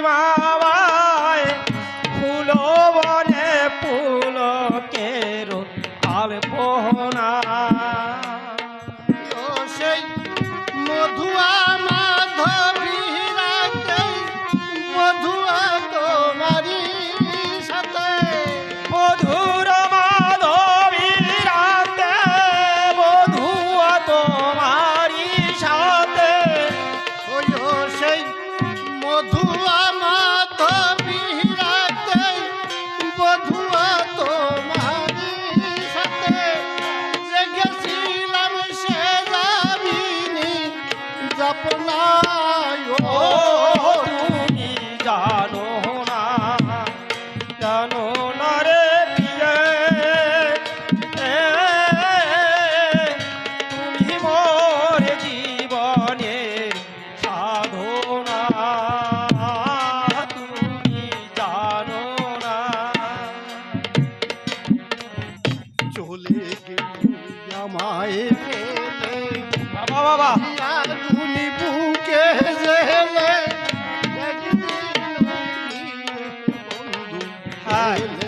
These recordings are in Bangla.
বাবায় ফুল বনে ফুল কেরো আলপনা সেই তোমায় বাবা বাবা। তুমি বুকে জেলে একদিন বন্ধু হাইলে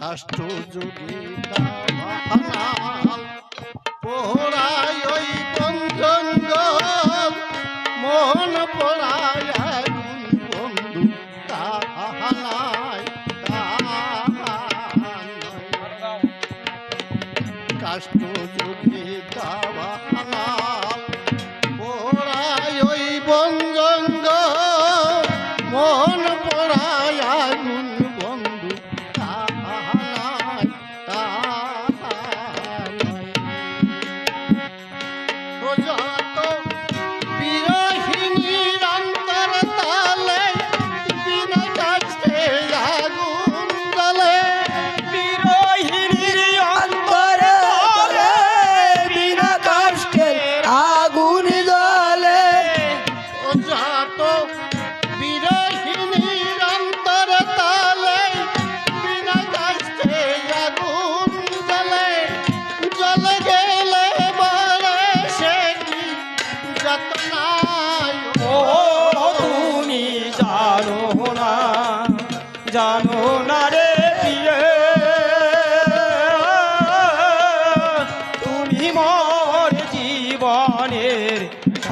রাষ্ট্রযোগিতা ভাঙাল পোহরায় ওই বন্ধঙ্গল মন পড়ায় বন্ধু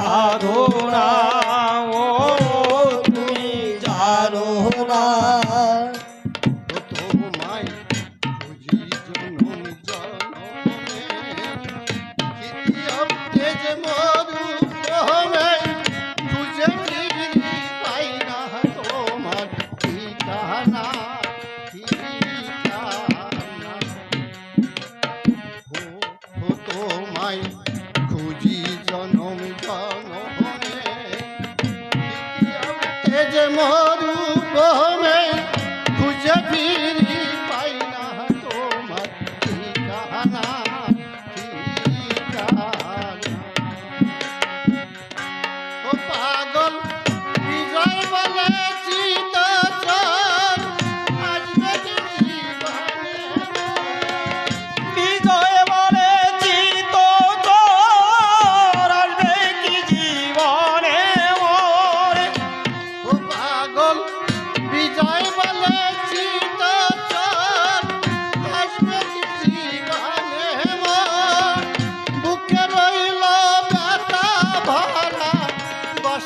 সাধনা